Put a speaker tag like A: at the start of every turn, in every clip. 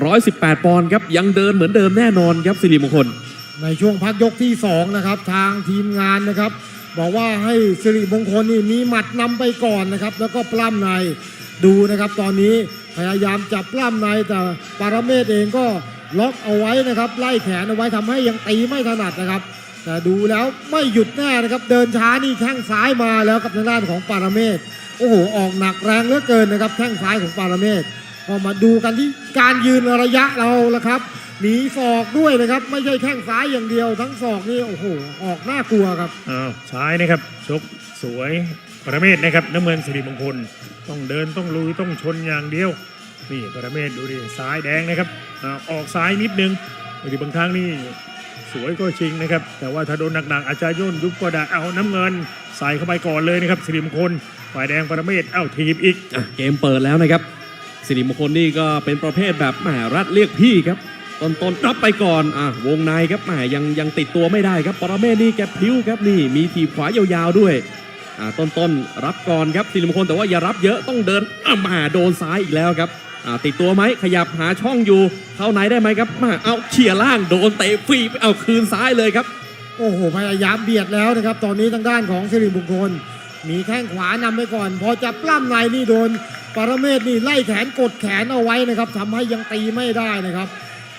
A: 118 ปอนด์ครับ ยังเดินเหมือนเดิมแน่นอนครับสิริมงคล
B: ในช่วงพักยกที่ 2 นะครับ ทางทีมงานนะครับ บอกว่าให้สิริมงคลนี่มีหมัดนำไปก่อนนะครับ แล้วก็ปล้ำในดูนะครับ ตอนนี้พยายามจับปล้ำในแต่ปารเมศเองก็ล็อกเอาไว้นะครับ ไล่แขนเอาไว้ทำให้ยังตีไม่ถนัดนะครับ แต่ดูแล้วไม่หยุดแน่นะครับ เดินช้านี่แข้งซ้ายมาแล้วกับทางด้านของปารเมศโอ้โหออกหนักแรงเหลือเกินนะครับแข้งซ้ายของปารเมศ ก็มาดูกันที่การยืนระยะเราละครับ หนีศอกด้วยนะครับ ไม่ใช่แข้งซ้ายอย่างเดียว ทั้งศอกนี่โอ้โห ออกน่ากลัวครับ
C: อ้าวซ้ายนะครับชกสวยประเมศนะครับน้ำเงินสิริมงคล ต้องเดินต้องลุยต้องชนอย่างเดียว นี่ประเมศดูดิซ้ายแดงนะครับอ้าวออกซ้ายนิดนึงบางทีบางครั้งนี่สวยก็จริงนะครับ แต่ว่าถ้าโดนหนักๆอาจจะย่นยุบก็ได้เอาน้ำเงิน ใส่เข้าไปก่อนเลยนะครับสิริมงคลฝ่ายแดงประเมศเอ้าทีบอีก
A: อะเกมเปิดแล้วนะครับ สิริมงคลนี่ก็เป็นประเภทแบบแหมรัดเรียกพี่ครับต้นต้นรับไปก่อนอะวงในครับแหมยังยังติดตัวไม่ได้ครับปรเมศนี่แกพลิ้วครับนี่มีทีขวายาวๆด้วยอะต้นต้นรับก่อนครับสิริมงคลแต่ว่าอย่ารับเยอะต้องเดินอะมาโดนซ้ายอีกแล้วครับอะติดตัวไหมขยับหาช่องอยู่เข้าไหนได้ไหมครับมาเอาเขี่ยล่างโดนเตะฟรีเอาคืนซ้ายเลยครับ
B: โอ้โหพยายามเบียดแล้วนะครับ ตอนนี้ทางด้านของสิริมงคลมีแข้งขวานำไปก่อน พอจะปล้ำในนี่โดน ปรเมศนี่ไล่แขนกดแขนเอาไว้นะครับทำให้ยังตีไม่ได้นะครับ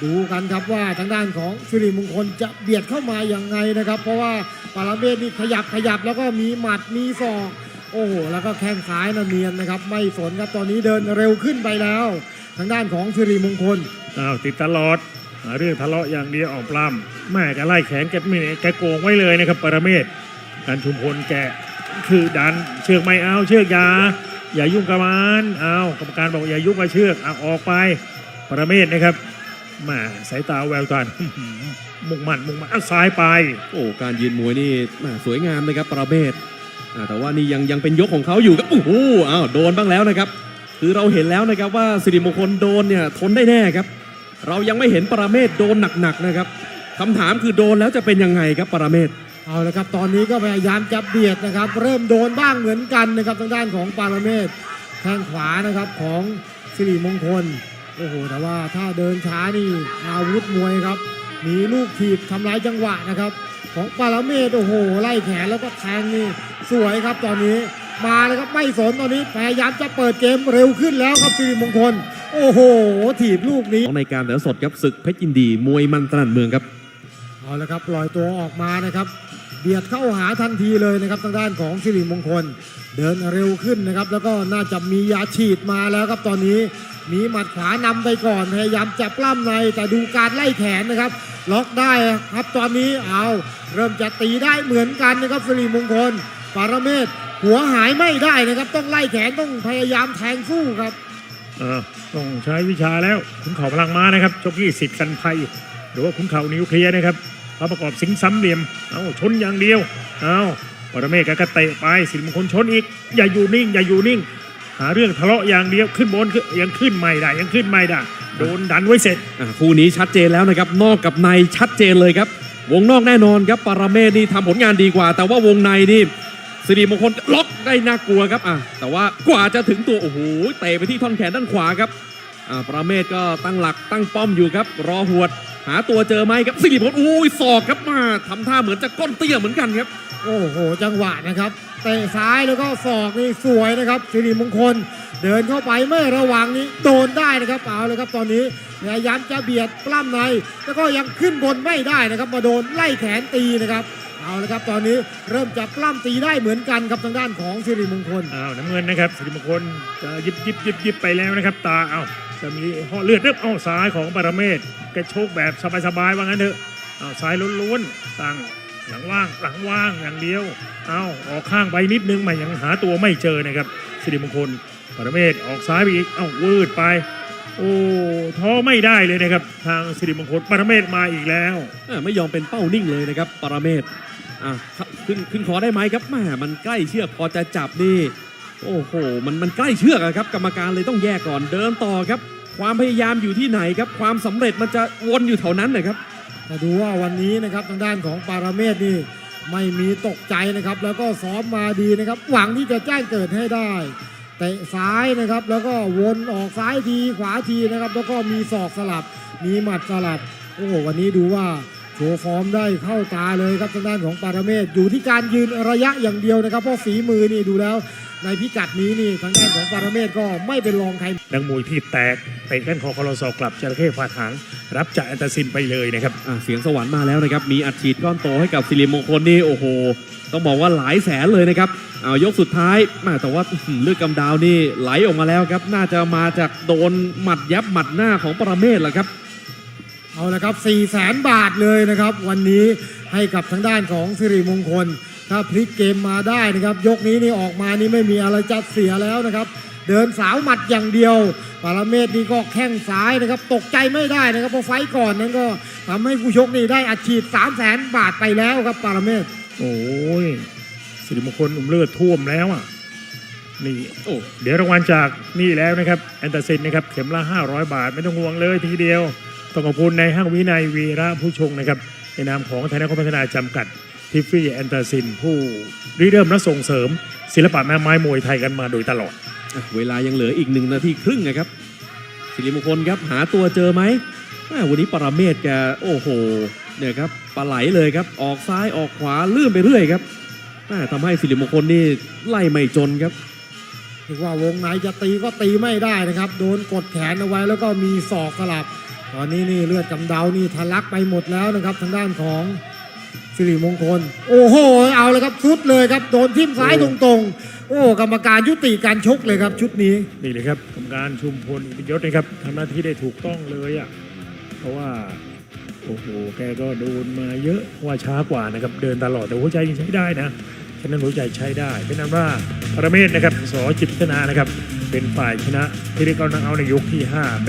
B: ดูกันครับว่าทางด้านของสิริมงคลจะเบียดเข้ามาอย่างไงนะครับ เพราะว่าปรเมศนี่ขยับขยับแล้วก็มีหมัดมีศอกโอ้โหแล้วก็แข้งซ้ายนะเนียนนะครับ ไม่สนครับตอนนี้เดินเร็วขึ้นไปแล้ว ทางด้านของสิริมงคล
C: อ้าวติดตลอดหาเรื่องทะเลาะอย่างเดียวออกปล้ำแม่แกไล่แขนแกไม่แกโกงไว้เลยนะครับปรเมศการชุมพลแกคือดันเชือกไม่เอาเชือกยา อย่ายุ่งกับมันเอากรรมการบอกอย่ายุ่งกับเชือกเอาออกไปประเมศนะครับแมาสายตาแววตามุ่งมั่นมุ่งมั่นซ้ายไป
A: โอ้การยืนมวยนี่แม่สวยงามนะครับประเภทอ่าแต่ว่านี่ยังยังเป็นยกของเขาอยู่ครับโอ้โหอ้าวโดนบ้างแล้วนะครับ คือเราเห็นแล้วนะครับว่าสิริมงคลโดนเนี่ยทนได้แน่ครับ เรายังไม่เห็นปรเมศโดนหนักๆนะครับคำถามคือโดนแล้วจะเป็นยังไงครับปรเมศ
B: เอาละครับตอนนี้ก็พยายามจะเบียดนะครับ เริ่มโดนบ้างเหมือนกันนะครับทางด้านของปาราเมศแข้งขวานะครับของสิริมงคลโอ้โหแต่ว่าถ้าเดินช้านี่อาวุธมวยครับมีลูกถีบทำลายจังหวะนะครับ ของปาราเมศโอ้โห ไล่แขนแล้วก็แทงนี่สวยครับตอนนี้มาเลยครับไม่สนตอนนี้พยายามจะเปิดเกมเร็วขึ้นแล้วครับสิริมงคล โอ้โห ถีบลูกนี้
A: ของในการเดือสดครับศึกเพชรยินดี มวยมันตรันเมืองครับ
B: เอาละครับปล่อยตัวออกมานะครับ เบียดเข้าหาทันทีเลยนะครับทางด้านของสิริมงคล เดินเร็วขึ้นนะครับ แล้วก็น่าจะมียาฉีดมาแล้วครับตอนนี้มีหมัดขวานำไปก่อนพยายามจะปล้ำในแต่ดูการไล่แขนนะครับ ล็อกได้ครับตอนนี้เอาเริ่มจะตีได้เหมือนกันนะครับสิริมงคล ปารเมศหัวหายไม่ได้นะครับ ต้องไล่แขนต้องพยายามแทงสู้ครับ
C: อ่าต้องใช้วิชาแล้วขุนเข่าพลังม้านะครับจกยี่สิทธิ์กันภัยหรือว่าขุนเข่านิวเคลียร์นะครับ พระประกอบสิงซ้ำเหลี่ยม เอาชนอย่างเดียว เอาปรเมฆก็เตะไปสิริมงคลชนอีก อย่าอยู่นิ่ง อย่าอยู่นิ่ง หาเรื่องทะเลาะอย่างเดียวขึ้นบนขึ้นยังขึ้นไม่ได้ ยังขึ้นไม่ได้ โดนดันไว้เสร็จ
A: คู่นี้ชัดเจนแล้วนะครับ นอกกับในชัดเจนเลยครับ วงนอกแน่นอนครับปรเมศนี่ทำผลงานดีกว่า แต่ว่าวงในนี่สิริมงคลล็อกได้น่ากลัวครับอะแต่ว่ากว่าจะถึงตัวโอ้โหเตะไปที่ท่อนแขนด้านขวาครับอ่าปรเมศก็ตั้งหลักตั้งป้อมอยู่ครับ รอหวด หาตัวเจอไหมครับสิริมงคลอุ้ยศอกครับมาทำท่าเหมือนจะก้นเตี้ยเหมือนกันครับ
B: โอ้โห จังหวะนะครับเตะซ้ายแล้วก็ศอกนี่สวยนะครับสิริมงคล เดินเข้าไปไม่ระวังนี้โดนได้นะครับเอาเลยครับตอนนี้พยายามจะเบียดปล้ำใน แล้วก็ยังขึ้นบนไม่ได้นะครับ มาโดนไล่แขนตีนะครับ เอาเลยครับตอนนี้เริ่มจะปล้ำตีได้เหมือนกันครับทางด้านของสิริมงคล
C: อ้าวน้ำเงินนะครับสิริมงคลจะยิบยิบยิบยิบไปแล้วนะครับ ตาเอาจะมีห่อเลือดเริ่มเอาซ้ายของปรเมศแกโชคแบบสบายๆว่างั้นเถอะเอาซ้ายล้วนๆตั้งหลังว่างหลังว่างอย่างเดียวเอาออกข้างไปนิดนึงมันยังหาตัวไม่เจอนะครับสิริมงคลปรเมศออกซ้ายไปอีกเอ้าวืดไป โอ้ท้อไม่ได้เลยนะครับ ทางสิริมงคลปรเมศมาอีกแล้ว
A: อะไม่ยอมเป็นเป้านิ่งเลยนะครับ ปรเมศ อะขึ้นขึ้นขอได้ไหมครับแหม่มันใกล้เชือกพอจะจับนี่ โอ้โห มันมันใกล้เชือกอะครับ กรรมการเลยต้องแยกก่อนเดินต่อครับ ความพยายามอยู่ที่ไหนครับ ความสำเร็จมันจะวนอยู่แถวนั้นนะครับ
B: แต่ดูว่าวันนี้นะครับทางด้านของปาราเมศนี่ไม่มีตกใจนะครับ แล้วก็ซ้อมมาดีนะครับ หวังที่จะแจ้งเกิดให้ได้เตะซ้ายนะครับ แล้วก็วนออกซ้ายทีขวาทีนะครับ แล้วก็มีศอกสลับมีหมัดสลับโอ้โหวันนี้ดูว่า โชว์ฟอร์มได้เข้าตาเลยครับทางด้านของปาราเมศอยู่ที่การยืนระยะอย่างเดียวนะครับ เพราะฝีมือนี่ดูแล้ว ในพิกัดนี้นี่ทางด้านของปาราเมศก็ไม่เป็นรองใคร
C: นักมวยที่แตกเตะก้านคอคอรสอกลับจระเข้ฟาดหาง รับจากแอนตาซินไปเลยนะครับ
A: อะเสียงสวรรค์มาแล้วนะครับ มีอัดฉีดก้อนโตให้กับสิริมงคลนี่โอ้โห ต้องบอกว่าหลายแสนเลยนะครับเอายกสุดท้ายแม่แต่ว่าอื้อหือเลือดกำดาวนี่ไหลออกมาแล้วครับ น่าจะมาจากโดนหมัดยับหมัดหน้าของปรเมศแหละครับ
B: เอาละครับ4 0 0แสนบาทเลยนะครับ วันนี้ให้กับทางด้านของสิริมงคล ถ้าพลิกเกมมาได้นะครับ ยกนี้นี่ออกมานี่ไม่มีอะไรจะเสียแล้วนะครับ เดินสาวหมัดอย่างเดียวปาราเมศนี่ก็แข้งซ้ายนะครับ ตกใจไม่ได้นะครับเพราะไฟก่อนนั้นก็ทำให้ผู้ชกนี่ได้อัดฉีด 3 0 0แสนบาทไปแล้วครับปาราเมศ
C: โอ้ยสิริมงคลอุ้มเลือดท่วมแล้วอะนี่
A: โอ้
C: เดี๋ยวรางวัลจากนี่แล้วนะครับแอนตาซินนะครับเข็มละ500 บาทไม่ต้องห่วงเลยทีเดียว ต้องขอบคุณในห้างวินัยวีระผู้ชงนะครับในนามของไทยนักพัฒนาจำกัดทิฟฟี่แอนตาซิน ผู้ริเริ่มและส่งเสริม ศิลปะแม่ไม้มวยไทยกันมาโดยตลอด
A: อะเวลายังเหลืออีกหนึ่งนาทีครึ่งนะครับสิริมงคลครับหาตัวเจอไหมแม่วันนี้ปรเมศแกโอ้โหเนี่ยครับปลาไหลเลยครับออกซ้ายออกขวาลื่นไปเรื่อยครับแม่ทำให้สิริมงคลนี่ไล่ไม่จนครับ
B: ถือว่าวงในจะตีก็ตีไม่ได้นะครับ โดนกดแขนเอาไว้แล้วก็มีศอกสลับ ตอนนี้นี่เลือดกำเดานี่ทะลักไปหมดแล้วนะครับ ทางด้านของสิริมงคล โอ้โห เอาเลยครับชุดเลยครับ โดนทิ่มซ้ายตรงๆ โอ้กรรมการยุติการชกเลยครับ ชุดนี้
C: นี่เลยครับกรรมการชุมพลอิทยศนะครับทำหน้าที่ได้ถูกต้องเลยอะเพราะว่าโอ้โหแกก็โดนมาเยอะว่าช้ากว่านะครับเดินตลอดแต่หัวใจยังใช้ได้นะฉะนั้นหัวใจใช้ได้เป็นนั้นว่าปรเมศนะครับสอจิตพัฒนานะครับเป็นฝ่ายชนะที่ได้กำลังเอาในยกที่ 5 แบบ